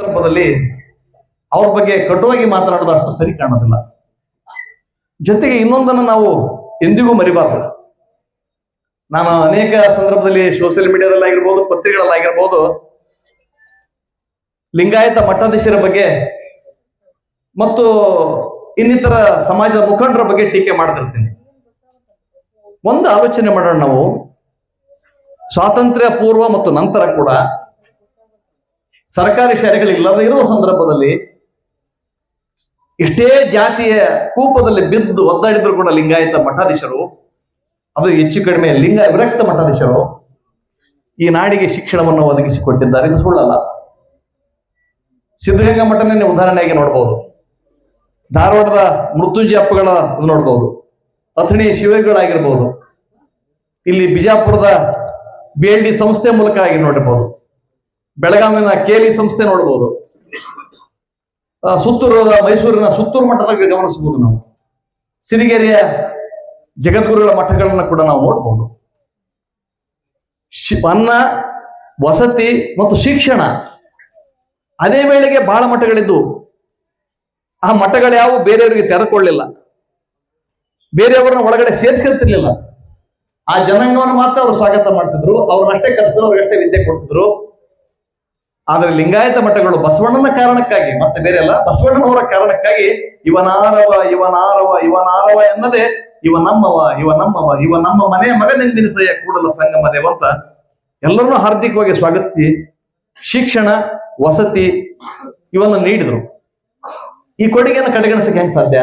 ಸಂದರ್ಭದಲ್ಲಿ ಅವ್ರ ಬಗ್ಗೆ ಕಟುವಾಗಿ ಮಾತನಾಡೋದು ಅಷ್ಟು ಸರಿ ಕಾಣೋದಿಲ್ಲ. ಜೊತೆಗೆ ಇನ್ನೊಂದನ್ನು ನಾವು ಎಂದಿಗೂ ಮರಿಬಾರ್ದು. ನಾನು ಅನೇಕ ಸಂದರ್ಭದಲ್ಲಿ ಸೋಷಿಯಲ್ ಮೀಡಿಯಾದಲ್ಲಾಗಿರ್ಬೋದು ಪತ್ರಿಕೆಗಳಲ್ಲಾಗಿರ್ಬೋದು ಲಿಂಗಾಯತ ಮಠಾಧೀಶರ ಬಗ್ಗೆ ಮತ್ತು ಇನ್ನಿತರ ಸಮಾಜದ ಮುಖಂಡರ ಬಗ್ಗೆ ಟೀಕೆ ಮಾಡ್ತಿರ್ತೀನಿ. ಒಂದು ಆಲೋಚನೆ ಮಾಡೋಣ ನಾವು. ಸ್ವಾತಂತ್ರ್ಯ ಪೂರ್ವ ಮತ್ತು ನಂತರ ಕೂಡ ಸರ್ಕಾರಿ ಶಾಲೆಗಳು ಇಲ್ಲದೆ ಇರುವ ಸಂದರ್ಭದಲ್ಲಿ ಇಷ್ಟೇ ಜಾತಿಯ ಕೂಪದಲ್ಲಿ ಬಿದ್ದು ಒದ್ದಾಡಿದ್ರು ಕೂಡ ಲಿಂಗಾಯತ ಮಠಾಧೀಶರು, ಅದು ಹೆಚ್ಚು ಕಡಿಮೆ ಲಿಂಗ ವಿರಕ್ತ ಮಠಾಧೀಶರು ಈ ನಾಡಿಗೆ ಶಿಕ್ಷಣವನ್ನು ಒದಗಿಸಿಕೊಟ್ಟಿದ್ದಾರೆ. ಇದು ಸುಳ್ಳಲ್ಲ. ಸಿದ್ಧಗಂಗಾ ಮಠನೇ ಉದಾಹರಣೆಯಾಗಿ ನೋಡಬಹುದು ಧಾರವಾಡದ ಮೃತ್ಯುಂಜಯ ಅಪ್ಪಗಳ ಇದು ನೋಡಬಹುದು ಅಥಣಿ ಶಿವಗಳಾಗಿರ್ಬೋದು ಇಲ್ಲಿ ಬಿಜಾಪುರದ ಬಿ ಎಲ್ ಡಿ ಸಂಸ್ಥೆ ಮೂಲಕ ಆಗಿ ನೋಡಬಹುದು ಬೆಳಗಾವಿನ ಕೇಲಿ ಸಂಸ್ಥೆ ನೋಡಬಹುದು ಆ, ಸುತ್ತೂರದ ಮೈಸೂರಿನ ಸುತ್ತೂರು ಮಠದಾಗ ಗಮನಿಸಬಹುದು ನಾವು. ಸಿರಿಗೆರೆಯ ಜಗದ್ಗುರುಗಳ ಮಠಗಳನ್ನ ಕೂಡ ನಾವು ನೋಡಬಹುದು ಅನ್ನ ವಸತಿ ಮತ್ತು ಶಿಕ್ಷಣ. ಅದೇ ವೇಳೆಗೆ ಬಹಳ ಮಠಗಳಿದ್ದು. ಆ ಮಠಗಳು ಯಾವ ಬೇರೆಯವರಿಗೆ ತೆರೆಕೊಳ್ಳಿಲ್ಲ ಬೇರೆಯವರನ್ನ ಒಳಗಡೆ ಸೇರಿಸ್ಕೊಳ್ತಿರ್ಲಿಲ್ಲ. ಆ ಜನಾಂಗವನ್ನು ಮಾತ್ರ ಅವರು ಸ್ವಾಗತ ಮಾಡ್ತಿದ್ರು. ಅವ್ರನ್ನಷ್ಟೇ ಕರೆಸಿದ್ರು ಅವ್ರಿಗಷ್ಟೇ ವಿದ್ಯೆ ಕೊಡ್ತಿದ್ರು. ಆದ್ರೆ ಲಿಂಗಾಯತ ಮಠಗಳು ಬಸವಣ್ಣನ ಕಾರಣಕ್ಕಾಗಿ, ಮತ್ತೆ ಬೇರೆ ಅಲ್ಲ ಬಸವಣ್ಣನವರ ಕಾರಣಕ್ಕಾಗಿ ಇವನಾರವ ಇವನಾರವ ಇವನಾರವ ಎನ್ನದೆ ಇವ ನಮ್ಮವ ಇವ ನಮ್ಮವ, ಇವ ನಮ್ಮ ಮನೆಯ ಮಗನೆಂದಿನಿಸಯ್ಯ ಕೂಡಲ ಸಂಗಮ ದೇವಂತ ಎಲ್ಲರನ್ನೂ ಹಾರ್ದಿಕವಾಗಿ ಸ್ವಾಗತಿಸಿ ಶಿಕ್ಷಣ, ವಸತಿ ಇವನ್ನು ನೀಡಿದ್ರು. ಈ ಕೊಡುಗೆಯನ್ನು ಕಡೆಗಣಿಸಕ್ಕೆ ಹೆಂಗ್ ಸಾಧ್ಯ?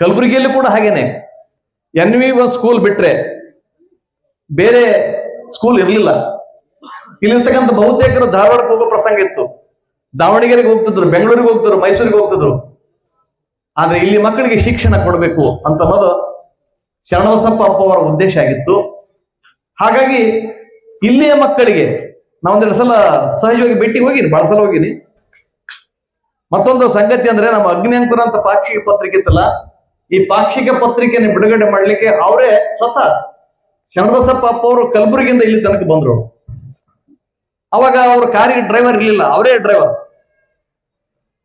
ಕಲಬುರಗಿಯಲ್ಲೂ ಕೂಡ ಹಾಗೇನೆ. ಎನ್ ವಿ ಸ್ಕೂಲ್ ಬಿಟ್ರೆ ಬೇರೆ ಸ್ಕೂಲ್ ಇರಲಿಲ್ಲ. ಇಲ್ಲಿರ್ತಕ್ಕಂಥ ಬಹುತೇಕರು ಧಾರವಾಡಕ್ಕೆ ಹೋಗೋ ಪ್ರಸಂಗ ಇತ್ತು. ದಾವಣಗೆರೆಗೆ ಹೋಗ್ತಿದ್ರು, ಬೆಂಗಳೂರಿಗೆ ಹೋಗ್ತಿದ್ರು, ಮೈಸೂರಿಗೆ ಹೋಗ್ತಿದ್ರು. ಆದ್ರೆ ಇಲ್ಲಿ ಮಕ್ಕಳಿಗೆ ಶಿಕ್ಷಣ ಕೊಡಬೇಕು ಅಂತ ಅನ್ನೋದು ಶರಣಬಸಪ್ಪ ಅಪ್ಪ ಅವರ ಉದ್ದೇಶ ಆಗಿತ್ತು. ಹಾಗಾಗಿ ಇಲ್ಲಿಯ ಮಕ್ಕಳಿಗೆ ನಾವೊಂದೆರಡು ಸಲ ಸಹಜವಾಗಿ ಭೇಟಿ ಹೋಗಿನಿ ಬಹಳ ಸಲ ಹೋಗಿನಿ. ಮತ್ತೊಂದು ಸಂಗತಿ ಅಂದ್ರೆ ನಮ್ಮ ಅಗ್ನಿಯಂಕುರ ಅಂತ ಪಾಕ್ಷಿಕ ಪತ್ರಿಕೆ ಇತ್ತಲ್ಲ, ಈ ಪಾಕ್ಷಿಕ ಪತ್ರಿಕೆಯನ್ನು ಬಿಡುಗಡೆ ಮಾಡ್ಲಿಕ್ಕೆ ಅವರೇ ಸ್ವತಃ ಶರಣಬಸಪ್ಪ ಅಪ್ಪ ಅವರು ಕಲಬುರಗಿಯಿಂದ ಇಲ್ಲಿ ತನಕ ಬಂದ್ರು. ಅವಾಗ ಅವ್ರ ಕಾರಿಗೆ ಡ್ರೈವರ್ ಇರಲಿಲ್ಲ. ಅವರೇ ಡ್ರೈವರ್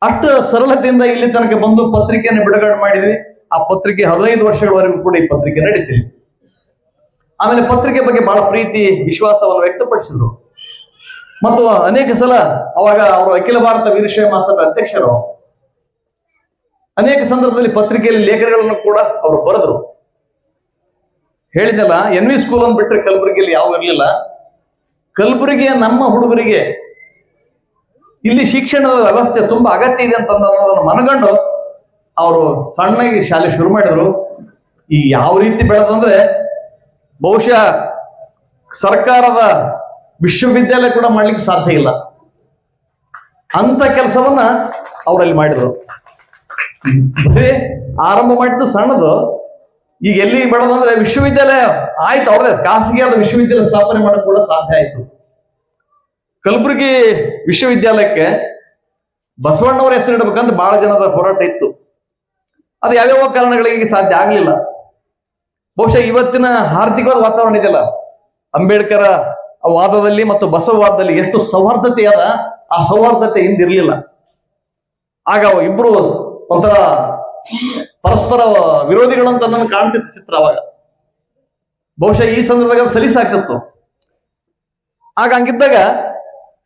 ಅಷ್ಟು ಸರಳತೆಯಿಂದ ಇಲ್ಲಿ ತನಕ ಬಂದು ಪತ್ರಿಕೆಯನ್ನು ಬಿಡುಗಡೆ ಮಾಡಿದ್ವಿ. ಆ ಪತ್ರಿಕೆ ಹದಿನೈದು ವರ್ಷಗಳವರೆಗೂ ಕೂಡ ಈ ಪತ್ರಿಕೆ ನಡೀತೀವಿ ಆಮೇಲೆ ಪತ್ರಿಕೆ ಬಗ್ಗೆ ಬಹಳ ಪ್ರೀತಿ, ವಿಶ್ವಾಸವನ್ನು ವ್ಯಕ್ತಪಡಿಸಿದ್ರು. ಮತ್ತು ಅನೇಕ ಸಲ ಅವಾಗ ಅವರು ಅಖಿಲ ಭಾರತ ವೀರಶೈವ ಮಾಸದ ಅಧ್ಯಕ್ಷರು. ಅನೇಕ ಸಂದರ್ಭದಲ್ಲಿ ಪತ್ರಿಕೆಯಲ್ಲಿ ಲೇಖನಗಳನ್ನು ಕೂಡ ಅವರು ಬರೆದ್ರು. ಹೇಳಿದಲ್ಲ ಎನ್ ವಿ ಸ್ಕೂಲ್ ಅಂತ ಬಿಟ್ಟರೆ ಕಲಬುರಗಿಯಲ್ಲಿ ಯಾವ ಇರಲಿಲ್ಲ. ಕಲಬುರಗಿಯ ನಮ್ಮ ಹುಡುಗರಿಗೆ ಇಲ್ಲಿ ಶಿಕ್ಷಣದ ವ್ಯವಸ್ಥೆ ತುಂಬಾ ಅಗತ್ಯ ಇದೆ ಅಂತ ಅನ್ನೋದನ್ನು ಮನಗಂಡು ಅವರು ಸಣ್ಣಗೆ ಶಾಲೆ ಶುರು ಮಾಡಿದ್ರು. ಈ ಯಾವ ರೀತಿ ಬೆಳೆದಂದ್ರೆ ಬಹುಶಃ ಸರ್ಕಾರದ ವಿಶ್ವವಿದ್ಯಾಲಯ ಕೂಡ ಮಾಡ್ಲಿಕ್ಕೆ ಸಾಧ್ಯ ಇಲ್ಲ. ಅಂತ ಕೆಲಸವನ್ನ ಅವರಲ್ಲಿ ಮಾಡಿದ್ರು. ಬರೀ ಆರಂಭ ಮಾಡಿದ್ದು ಸಣ್ಣದು. ಈಗ ಎಲ್ಲಿ ಬೆಳೆದಂದ್ರೆ ವಿಶ್ವವಿದ್ಯಾಲಯ ಆಯ್ತು ಅವ್ರದೇ ಖಾಸಗಿಯಾದ ವಿಶ್ವವಿದ್ಯಾಲಯ ಸ್ಥಾಪನೆ ಮಾಡಕ್ ಕೂಡ ಸಾಧ್ಯ ಆಯ್ತು. ಕಲಬುರಗಿ ವಿಶ್ವವಿದ್ಯಾಲಯಕ್ಕೆ ಬಸವಣ್ಣವರ ಹೆಸರು ಇಡಬೇಕಂತ ಬಹಳ ಜನದ ಹೋರಾಟ ಇತ್ತು. ಅದು ಯಾವ್ಯಾವ ಕಾರಣಗಳಿಗೆ ಸಾಧ್ಯ ಆಗಲಿಲ್ಲ. ಬಹುಶಃ ಇವತ್ತಿನ ಆರ್ಥಿಕವಾದ ವಾತಾವರಣ ಇದೆಯಲ್ಲ, ಅಂಬೇಡ್ಕರ ವಾದದಲ್ಲಿ ಮತ್ತು ಬಸವವಾದದಲ್ಲಿ ಎಷ್ಟು ಸೌಹಾರ್ದತೆ ಅದ ಆ ಸೌಹಾರ್ದತೆ ಹಿಂದಿರ್ಲಿಲ್ಲ ಆಗ ಇಬ್ರು ಒಂಥರ ಪರಸ್ಪರ ವಿರೋಧಿಗಳಂತ ನನ್ನ ಕಾಣ್ತಿತ್ತು ಚಿತ್ರ ಅವಾಗ. ಬಹುಶಃ ಈ ಸಂದರ್ಭದಾಗ ಸಲೀಸಾಗ್ತಿತ್ತು. ಆಗ ಹಂಗಿದ್ದಾಗ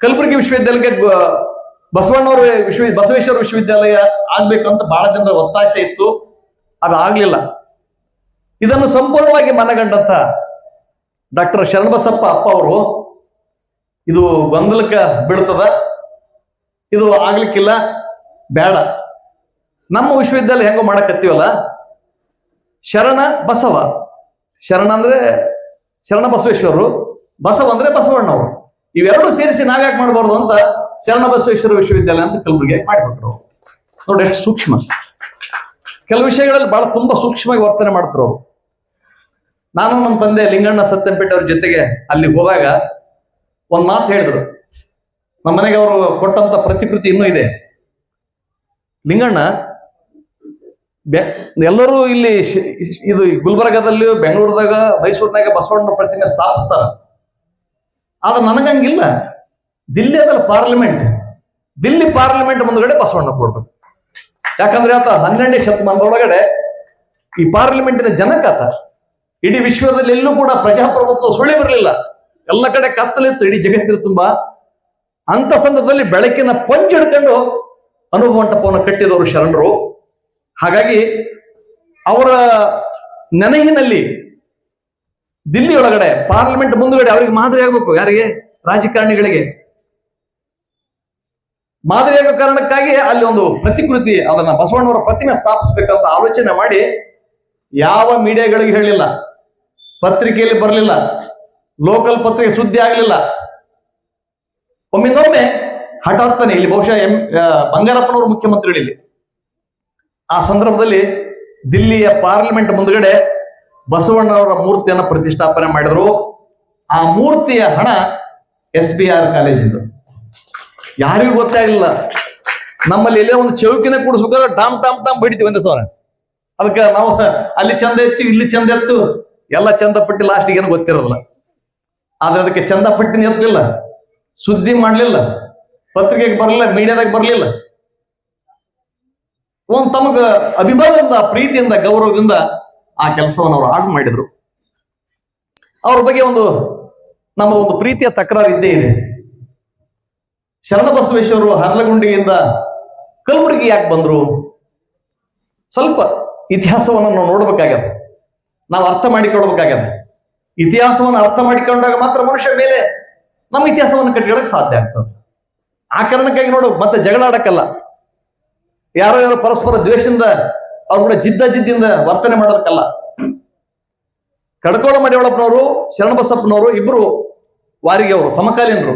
ಕಲಬುರಗಿ ವಿಶ್ವವಿದ್ಯಾಲಯಕ್ಕೆ ಬಸವಣ್ಣವ್ರ ವಿಶ್ವ, ಬಸವೇಶ್ವರ ವಿಶ್ವವಿದ್ಯಾಲಯ ಆಗ್ಬೇಕು ಅಂತ ಬಹಳ ಜನರ ಒತ್ತಾಸೆ ಇತ್ತು. ಅದು ಆಗ್ಲಿಲ್ಲ. ಇದನ್ನು ಸಂಪೂರ್ಣವಾಗಿ ಮನಗಂಡಂತ ಡಾಕ್ಟರ್ ಶರಣಬಸಪ್ಪ ಅಪ್ಪ ಅವರು, ಇದು ಗೊಂದಲಕ್ಕೆ ಬೀಳ್ತದ. ಇದು ಆಗ್ಲಿಕ್ಕಿಲ್ಲ, ಬೇಡ. ನಮ್ಮ ವಿಶ್ವವಿದ್ಯಾಲಯ ಹೆಂಗೋ ಮಾಡಕತ್ತೀವಲ್ಲ? ಶರಣ ಬಸವ. ಶರಣ ಅಂದ್ರೆ, ಶರಣ ಬಸವೇಶ್ವರರು, ಬಸವ ಅಂದ್ರೆ ಬಸವಣ್ಣವರು. ಇವೆರಡು ಸೇರಿಸಿ ನಾವ್ಯಾಕೆ ಮಾಡಬಾರ್ದು ಅಂತ ಶರಣ ಬಸವೇಶ್ವರ ವಿಶ್ವವಿದ್ಯಾಲಯ ಅಂತ ಕಲಬುರಗಿ ಮಾಡಿಬಿಟ್ರು. ನೋಡಿ ಎಷ್ಟು ಸೂಕ್ಷ್ಮ. ಕೆಲವು ವಿಷಯಗಳಲ್ಲಿ ಬಹಳ ತುಂಬಾ ಸೂಕ್ಷ್ಮವಾಗಿ ವರ್ತನೆ ಮಾಡ್ತಾರೆ ಅವರು. ನಾನು ನಮ್ಮ ತಂದೆ ಲಿಂಗಣ್ಣ ಸತ್ಯಂಪೇಟೆ ಅವ್ರ ಜೊತೆಗೆ ಅಲ್ಲಿ ಹೋದಾಗ ಒಂದ್ ಮಾತು ಹೇಳಿದ್ರು. ನಮ್ಮ ಮನೆಗೆ ಅವರು ಕೊಟ್ಟಂತ ಪ್ರತಿಕೃತಿ ಇನ್ನೂ ಇದೆ. ಲಿಂಗಣ್ಣ ಎಲ್ಲರೂ ಇಲ್ಲಿ ಇದು ಗುಲ್ಬರ್ಗಾದಲ್ಲಿ ಬೆಂಗಳೂರದಾಗ, ಮೈಸೂರಿನಾಗ ಬಸವಣ್ಣ ಪ್ರತಿಮೆ ಸ್ಥಾಪಿಸ್ತಾರ. ಆದ್ರೆ ನನಗಂಗಿಲ್ಲ. ದಿಲ್ಲಿ ಅದಲ್ಲ ಪಾರ್ಲಿಮೆಂಟ್. ದಿಲ್ಲಿ ಪಾರ್ಲಿಮೆಂಟ್ ಮುಂದ್ಗಡೆ ಬಸವಣ್ಣ ಕೊಡ್ಬೇಕು. ಯಾಕಂದ್ರೆ ಆತ ಹನ್ನೆರಡನೇ ಶತಮಾನದೊಳಗಡೆ ಈ ಪಾರ್ಲಿಮೆಂಟಿನ ಜನಕ ಆತ. ಇಡೀ ವಿಶ್ವದಲ್ಲಿ ಎಲ್ಲೂ ಕೂಡ ಪ್ರಜಾಪ್ರಭುತ್ವ ಸುಳಿ ಬರಲಿಲ್ಲ ಎಲ್ಲ ಕಡೆ ಕತ್ತಲಿತ್ತು, ಇಡೀ ಜಗತ್ತಿನ ತುಂಬಾ. ಅಂತ ಸಂದರ್ಭದಲ್ಲಿ ಬೆಳಕಿನ ಪಂಚ ಹಿಡ್ಕೊಂಡು ಅನುಭವ ಮಂಟಪವನ್ನು ಕಟ್ಟಿದವರು ಶರಣರು. ಹಾಗಾಗಿ ಅವರ ನೆನಹಿನಲ್ಲಿ ದಿಲ್ಲಿ ಒಳಗಡೆ ಪಾರ್ಲಿಮೆಂಟ್ ಮುಂದುಗಡೆ ಅವರಿಗೆ ಮಾದರಿ ಆಗ್ಬೇಕು. ಯಾರಿಗೆ? ರಾಜಕಾರಣಿಗಳಿಗೆ. ಮಾದರಿ ಆಗೋ ಕಾರಣಕ್ಕಾಗಿ ಅಲ್ಲಿ ಒಂದು ಪ್ರತಿಕೃತಿ, ಅದನ್ನ ಬಸವಣ್ಣವರ ಪ್ರತಿಮೆ ಸ್ಥಾಪಿಸಬೇಕಂತ ಆಲೋಚನೆ ಮಾಡಿ ಯಾವ ಮೀಡಿಯಾಗಳಿಗೆ ಹೇಳಿಲ್ಲ, ಪತ್ರಿಕೆಯಲ್ಲಿ ಬರಲಿಲ್ಲ, ಲೋಕಲ್ ಪತ್ರಿಕೆ ಸುದ್ದಿ ಆಗಲಿಲ್ಲ. ಒಮ್ಮಿಂದೊಮ್ಮೆ ಹಠಾತ್ತನೆ ಇಲ್ಲಿ ಬಹುಶಃ ಎಂ ಬಂಗಾರಪ್ಪನವರು ಮುಖ್ಯಮಂತ್ರಿಗಳು ಇಲ್ಲಿ ಆ ಸಂದರ್ಭದಲ್ಲಿ ದಿಲ್ಲಿಯ ಪಾರ್ಲಿಮೆಂಟ್ ಮುಂದ್ಗಡೆ ಬಸವಣ್ಣವರ ಮೂರ್ತಿಯನ್ನು ಪ್ರತಿಷ್ಠಾಪನೆ ಮಾಡಿದ್ರು. ಆ ಮೂರ್ತಿಯ ಹಣ ಎಸ್ ಬಿ ಆರ್ ಕಾಲೇಜಿಂದು ಯಾರಿಗೂ ಗೊತ್ತಾಗಲಿಲ್ಲ. ನಮ್ಮಲ್ಲಿ ಎಲ್ಲೇ ಒಂದು ಚೌಕಿನ ಕೂಡಿಸ್ಬೇಕಾದ್ರೆ ಡಾಮ್ ಟಾಮ್ ಟಾಮ್ ಬಡಿತೀವಿ ಒಂದೇ ಸಾವಿರ ಅದಕ್ಕೆ ನಾವು ಅಲ್ಲಿ ಚಂದ ಎತ್ತೀವಿ, ಇಲ್ಲಿ ಚಂದ ಎತ್ತು. ಎಲ್ಲ ಚಂದ ಪಟ್ಟಿ ಲಾಸ್ಟಿಗೆ ಏನು ಗೊತ್ತಿರೋದಿಲ್ಲ. ಆದ್ರೆ ಅದಕ್ಕೆ ಚಂದ ಪಟ್ಟಿನ ಎತ್ತಲಿಲ್ಲ ಸುದ್ದಿ ಮಾಡಲಿಲ್ಲ. ಪತ್ರಿಕೆಗೆ ಬರಲಿಲ್ಲ, ಮೀಡಿಯಾದಾಗ ಬರಲಿಲ್ಲ. ಒಂದು ತಮಗ ಅಭಿಮಾನದಿಂದ, ಪ್ರೀತಿಯಿಂದ, ಗೌರವದಿಂದ ಆ ಕೆಲಸವನ್ನು ಅವರು ಆಗ ಮಾಡಿದ್ರು. ಅವ್ರ ಬಗ್ಗೆ ಒಂದು ನಮ್ಮ ಒಂದು ಪ್ರೀತಿಯ ತಕರಾರು ಇದ್ದೇ ಇದೆ. ಶರಣಬಸವೇಶ್ವರರು ಹರಲಗುಂಡಿಯಿಂದ ಕಲಬುರಗಿ ಯಾಕೆ ಬಂದ್ರು? ಸ್ವಲ್ಪ ಇತಿಹಾಸವನ್ನು ನಾವು ನೋಡ್ಬೇಕಾಗ್ಯದ ನಾವು ಅರ್ಥ ಮಾಡಿಕೊಳ್ಬೇಕಾಗ್ಯದ ಇತಿಹಾಸವನ್ನು ಅರ್ಥ ಮಾಡಿಕೊಂಡಾಗ ಮಾತ್ರ ಮನುಷ್ಯ ಮೇಲೆ ನಮ್ಮ ಇತಿಹಾಸವನ್ನು ಕಟ್ಟಿಕೊಳ್ಳಕ್ಕೆ ಸಾಧ್ಯ ಆಗ್ತದೆ. ಆ ಕಾರಣಕ್ಕಾಗಿ ನೋಡು, ಮತ್ತೆ ಜಗಳ ಆಡಕ್ಕಲ್ಲ. ಯಾರೋ ಯಾರೋ ಪರಸ್ಪರ ದ್ವೇಷದಿಂದ ಅವ್ರು ಕೂಡ ಜಿದ್ದ ಜಿದ್ದಿಂದ ವರ್ತನೆ ಮಾಡೋದಕ್ಕಲ್ಲ. ಕಡ್ಕೋಳ ಮಡಿಯೊಳಪ್ಪನವರು ಶರಣಬಸಪ್ಪನವರು ಇಬ್ರು ವಾರಿಗೆ ಅವರು, ಸಮಕಾಲೀನರು.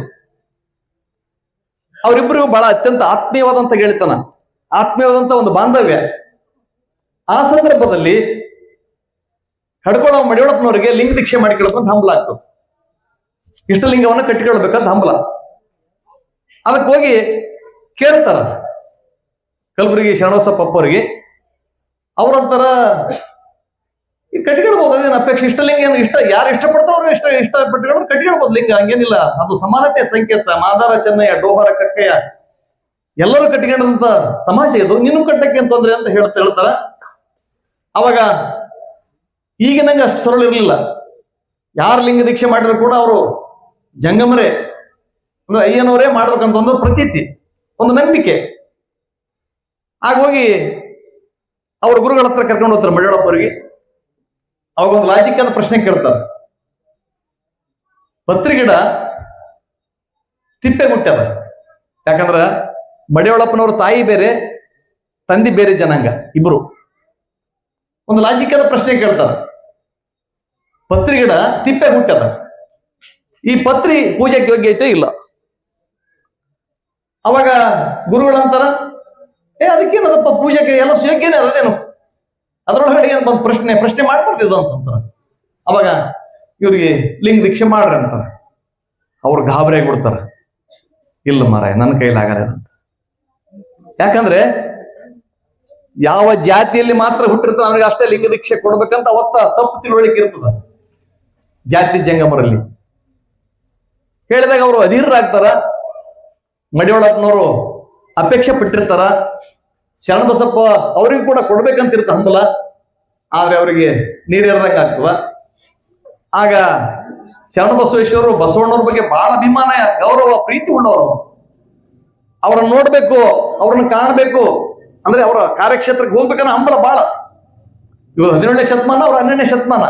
ಅವರಿಬ್ರು ಬಹಳ ಅತ್ಯಂತ ಆತ್ಮೀಯವಾದಂತ ಗೆಳೆತನ, ಆತ್ಮೀಯವಾದಂತ ಒಂದು ಬಾಂಧವ್ಯ. ಆ ಸಂದರ್ಭದಲ್ಲಿ ಕಡ್ಕೋಳ ಮಡಿಯೊಳಪ್ಪನವರಿಗೆ ಲಿಂಗ ದೀಕ್ಷೆ ಮಾಡಿಕೊಳ್ಳಬೇಕಂತ ಹಂಬಲ ಆಗ್ತದೆ. ಇಷ್ಟಲಿಂಗವನ್ನು ಕಟ್ಟಿಕೊಳ್ಬೇಕಂತ ಹಂಬಲ. ಅದಕ್ಕೆ ಹೋಗಿ ಕೇಳ್ತಾರ. ಕಲಬುರಗಿ ಶರಣಬಸಪ್ಪ ಅವರಿಗೆ ಅವ್ರಂತಾರ ಈ ಕಟ್ಕೊಳ್ಬೋದು ಅದೇನು ಅಪೇಕ್ಷೆ? ಇಷ್ಟಲಿಂಗ ಏನು ಇಷ್ಟ, ಯಾರು ಇಷ್ಟಪಡ್ತಾರೋ ಇಷ್ಟ ಇಷ್ಟಪಟ್ಟು ಕಟ್ಕೊಳ್ಬೋದು ಲಿಂಗ ಹಂಗೇನಿಲ್ಲ. ಅದು ಸಮಾನತೆ ಸಂಕೇತ, ಮಾದಾರ ಚೆನ್ನಯ್ಯ ಡೋಹರ ಕಕ್ಕಯ್ಯ ಎಲ್ಲರೂ ಕಟ್ಕೊಂಡಂತ ಸಮಾಜ ಇದು. ನೀನು ಕಟ್ಟಕ್ಕೆ ಅಂತಂದ್ರೆ ತೊಂದ್ರೆ ಅಂತ ಹೇಳ್ತಾ ಹೇಳ್ತಾರ? ಅವಾಗ ಈಗಿನಂಗೆ ಅಷ್ಟು ಸರಳ ಇರಲಿಲ್ಲ. ಯಾರು ಲಿಂಗ ದೀಕ್ಷೆ ಮಾಡಿದ್ರು ಕೂಡ ಅವರು ಜಂಗಮರೇ. ಅಂದ್ರೆ ಅಯ್ಯನವರೇ ಮಾಡ್ಬೇಕಂತ ಒಂದು ಪ್ರತೀತಿ, ಒಂದು ನಂಬಿಕೆ. ಆಗ ಹೋಗಿ ಅವ್ರ ಗುರುಗಳ ಹತ್ರ ಕರ್ಕೊಂಡು ಹೋಗ್ತಾರೆ ಮಡಿಯೊಳಪ್ಪ ಅವಾಗ ಒಂದು ಲಾಜಿಕ್ ಅಂತ ಪ್ರಶ್ನೆ ಕೇಳ್ತಾರೆ. ಪತ್ರಿಗಿಡ ತಿಪ್ಪೆ ಗುಟ್ಟದ ಯಾಕಂದ್ರ ಮಡಿಯೊಳಪ್ಪನವ್ರ ತಾಯಿ ಬೇರೆ, ತಂದಿ ಬೇರೆ ಜನಾಂಗ, ಇಬ್ರು. ಒಂದು ಲಾಜಿಕ್ ಆದ ಪ್ರಶ್ನೆ ಕೇಳ್ತಾರ. ಪತ್ರಿ ಗಿಡ ತಿಪ್ಪೆ ಹುಟ್ಟದ ಈ ಪತ್ರಿ ಪೂಜೆಗೆ ಯೋಗ್ಯ ಐತೆ ಇಲ್ಲ. ಅವಾಗ ಗುರುಗಳಂತಾರ? ಏ, ಅದಕ್ಕೇನದಪ್ಪ ಪೂಜೆಗೆ ಎಲ್ಲ ಯೋಗ್ಯನೇ ಅದೇನು? ಅದರೊಳಗಡೆ ಏನು ಬಂದು ಪ್ರಶ್ನೆ ಪ್ರಶ್ನೆ ಮಾಡ್ಬಾರ್ದಿದ್ದು ಅಂತಂತಾರೆ ಅವಾಗ ಇವ್ರಿಗೆ ಲಿಂಗ ದೀಕ್ಷೆ ಮಾಡ್ರಿ ಅಂತಾರೆ. ಅವ್ರು ಗಾಬರಿ ಬಿಡ್ತಾರ ಇಲ್ಲ ಮಾರಾಯ, ನನ್ನ ಕೈಲಾಗಲ್ಲ ಅಂತ ಯಾಕಂದ್ರೆ ಯಾವ ಜಾತಿಯಲ್ಲಿ ಮಾತ್ರ ಹುಟ್ಟಿರ್ತಾನೆ ಅವನಿಗೆ ಅಷ್ಟೇ ಲಿಂಗ ದೀಕ್ಷೆ ಕೊಡ್ಬೇಕಂತ ಅವತ್ತ ತಪ್ಪು ತಿಳುವಳಿಕೆ ಇರ್ತದ. ಜಾತಿ ಜಂಗಮರಲ್ಲಿ. ಹೇಳಿದಾಗ ಅವರು ಅಧೀರರಾಗ್ತಾರ. ಮಡಿಯೊಳಪ್ಪನವರು ಅಪೇಕ್ಷೆ ಪಟ್ಟಿರ್ತಾರ. ಶರಣಬಸಪ್ಪ ಅವ್ರಿಗೂ ಕೂಡ ಕೊಡ್ಬೇಕಂತಿರ್ತ ಹಂಬಲ. ಆದ್ರೆ ಅವರಿಗೆ ನೀರೇರ್ದಂಗ ಆಗ್ತದ. ಆಗ ಶರಣಬಸವೇಶ್ವರರು ಬಸವಣ್ಣವ್ರ ಬಗ್ಗೆ ಬಹಳ ಅಭಿಮಾನ, ಗೌರವ, ಪ್ರೀತಿ ಉಳ್ಳವರು. ಅವ್ರನ್ನ ನೋಡ್ಬೇಕು, ಅವ್ರನ್ನ ಕಾಣಬೇಕು. ಅಂದ್ರೆ ಅವರ ಕಾರ್ಯಕ್ಷೇತ್ರಕ್ಕೆ ಹೋಗ್ಬೇಕನ್ನ ಹಂಬಲ ಬಹಳ ಇವಾಗ ಹದಿನೇಳನೇ ಶತಮಾನ, ಅವ್ರ ಹನ್ನೆರಡನೇ ಶತಮಾನ.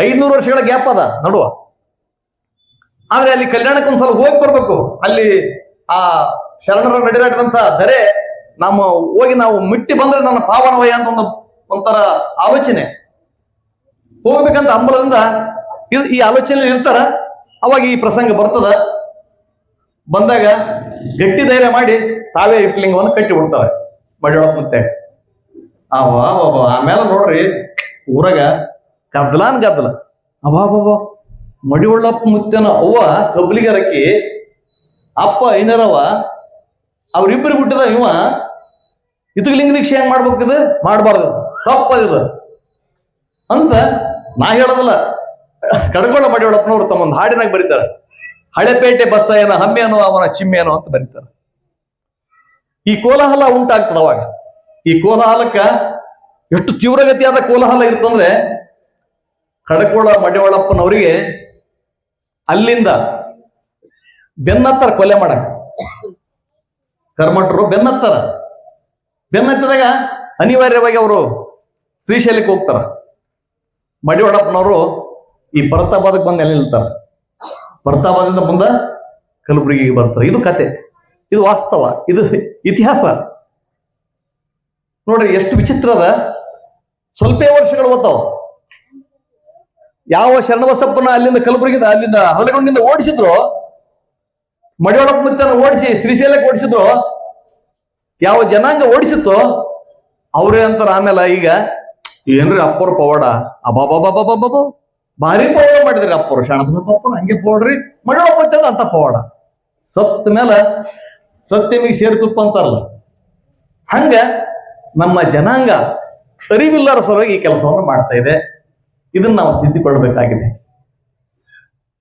ಐದ್ನೂರು ವರ್ಷಗಳ ಗ್ಯಾಪ್ ಅದ ನಡುವ. ಆದ್ರೆ ಅಲ್ಲಿ ಕಲ್ಯಾಣಕ್ಕೆ ಒಂದ್ಸಲ ಹೋಗಿ ಬರ್ಬೇಕು. ಅಲ್ಲಿ ಆ ಶರಣರ ನಡೆದಾಡಿದಂತ ದರೆ ನಮ್ಮ ಹೋಗಿ ನಾವು ಮಿಟ್ಟಿ ಬಂದ್ರೆ ನನ್ನ ಪಾವನವಯ ಅಂತ ಒಂದು ಒಂಥರ ಆಲೋಚನೆ. ಹೋಗ್ಬೇಕಂತ ಹಂಬಲದಿಂದ ಈ ಆಲೋಚನೆ ಇರ್ತಾರ. ಅವಾಗ ಈ ಪ್ರಸಂಗ ಬರ್ತದ. ಬಂದಾಗ ಗಟ್ಟಿ ಧೈರ್ಯ ಮಾಡಿ ತಾವೇ ಇಟ್ಲಿಂಗವನ್ನು ಕಟ್ಟಿ ಬಿಡ್ತಾರೆ. ಮಡಿಯೊಳಪ್ ಮತ್ತೆ. ಅವ ಆಮೇಲೆ ನೋಡ್ರಿ, ಊರಾಗ ಗದ್ದಲಾನ್ ಗದ್ದಲ. ಅವಾಬಾಬ ಮಡಿವಳ್ಳಪ್ಪ ಮುತ್ತನ ಅವ್ವ ಕಬ್ಲಿಗರಕ್ಕಿ, ಅಪ್ಪ ಐನರವ ಅವ್ರಿಬ್ಬರು ಬಿಟ್ಟದ ಇವ ಇದಕ್ಕೆ ಲಿಂಗ ದೀಕ್ಷೆ ಹೆಂಗ್ ಮಾಡ್ಬೇಕಿದು ಮಾಡಬಾರ್ದು ತಪ್ಪದಿದು ಅಂತ ನಾ ಹೇಳೋದಲ್ಲ. ಮಡಿಯೊಳಪ್ಪನವ್ರು ತಮ್ಮ ಒಂದು ಹಾಡಿನಾಗ ಬರೀತಾರೆ. ಹಳೆಪೇಟೆ ಬಸ್ಸ ಏನೋ ಹಮ್ಮೇನೋ ಅವನ ಚಿಮ್ಮೇನೋ ಅಂತ ಬರೀತಾರೆ. ಈ ಕೋಲಾಹಲ ಉಂಟಾಗ್ತದ ಅವಾಗ. ಈ ಕೋಲಾಹಲಕ್ಕ ಎಷ್ಟು ತೀವ್ರಗತಿಯಾದ ಕೋಲಾಹಲ ಇರ್ತಂದ್ರೆ ಕಡಕೋಳ ಮಡಿವಳಪ್ಪನವರಿಗೆ ಅಲ್ಲಿಂದ ಬೆನ್ನತ್ತರ ಕೊಲೆ ಮಾಡಕ್ ಕರ್ಮಠರು ಬೆನ್ನತ್ತಾರ. ಬೆನ್ನತ್ತಿದಾಗ ಅನಿವಾರ್ಯವಾಗಿ ಅವರು ಶ್ರೀಶೈಲಕ್ಕೆ ಹೋಗ್ತಾರ. ಮಡಿವಡಪ್ಪನವರು ಈ ಪರತಾಬಾದಕ್ಕೆ ಬಂದು ಎಲ್ಲಿ ನಿಲ್ತಾರ. ಪರತಾಬಾದಿಂದ ಮುಂದೆ ಕಲಬುರಗಿಗೆ ಬರ್ತಾರೆ. ಇದು ಕತೆ. ಇದು ವಾಸ್ತವ. ಇದು ಇತಿಹಾಸ. ನೋಡ್ರಿ, ಎಷ್ಟು ವಿಚಿತ್ರ ಅದ. ಸ್ವಲ್ಪೇ ವರ್ಷಗಳು ಓದ್ತಾವ ಯಾವ ಶರಣಬಸಪ್ಪನ ಅಲ್ಲಿಂದ ಕಲಬುರಗಿಂದ, ಅಲ್ಲಿಂದ ಹಲಗೊಂಡಿಂದ ಓಡಿಸಿದ್ರು ಮಡಿಯೊಳಪ್ಪ ಮುತ್ತನ್ನು ಓಡಿಸಿ ಶ್ರೀಶೈಲಕ್ಕೆ ಓಡಿಸಿದ್ರು ಯಾವ ಜನಾಂಗ ಓಡಿಸಿತ್ತು ಅವ್ರೇ ಅಂತಾರ ಆಮೇಲೆ ಈಗ, ಏನ್ರಿ ಅಪ್ಪರು ಪವಾಡ? ಅಬಾಬಾಬಾಬಾಬಾಬ ಭಾರಿ ಪವಾಡ ಮಾಡಿದ್ರಿ ಅಪ್ಪರು. ಶರಣಬಸಪ್ಪನ ಹಂಗೆ ಪವಾಡ್ರಿ. ಮಡಿಯೊಳಕ್ ಮುತ್ತದ ಅಂತ ಪವಾಡ. ಸತ್ತ ಮೇಲೆ ಸತ್ಯಮಿಗೆ ಸೇರಿ ತುಪ್ಪ ಅಂತಾರಲ್ಲ. ಹಂಗ ನಮ್ಮ ಜನಾಂಗ ಅರಿವಿಲ್ಲರ ಸಲುವಾಗಿ ಈ ಕೆಲಸವನ್ನು ಮಾಡ್ತಾ ಇದೆ. ಇದನ್ನ ನಾವು ತಿದ್ದಿಕೊಳ್ಳಬೇಕಾಗಿದೆ.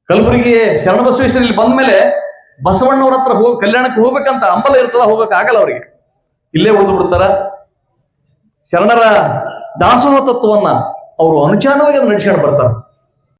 ಕಲಬುರಗಿ ಶರಣಬಸವೇಶ್ವರ ಇಲ್ಲಿ ಬಂದ್ಮೇಲೆ ಬಸವಣ್ಣವ್ರ ಹತ್ರ ಹೋಗಿ ಕಲ್ಯಾಣಕ್ಕೆ ಹೋಗ್ಬೇಕಂತ ಅಂಬಲ ಇರ್ತದ, ಹೋಗಕ್ ಆಗಲ್ಲ ಅವರಿಗೆ. ಇಲ್ಲೇ ಉಳಿದು ಬಿಡ್ತಾರ. ಶರಣರ ದಾಸೋಹ ತತ್ವವನ್ನ ಅವರು ಅನುಚಾನವಾಗಿ ಅದನ್ನ ನಡೆಸ್ಕೊಂಡು ಬರ್ತಾರೆ.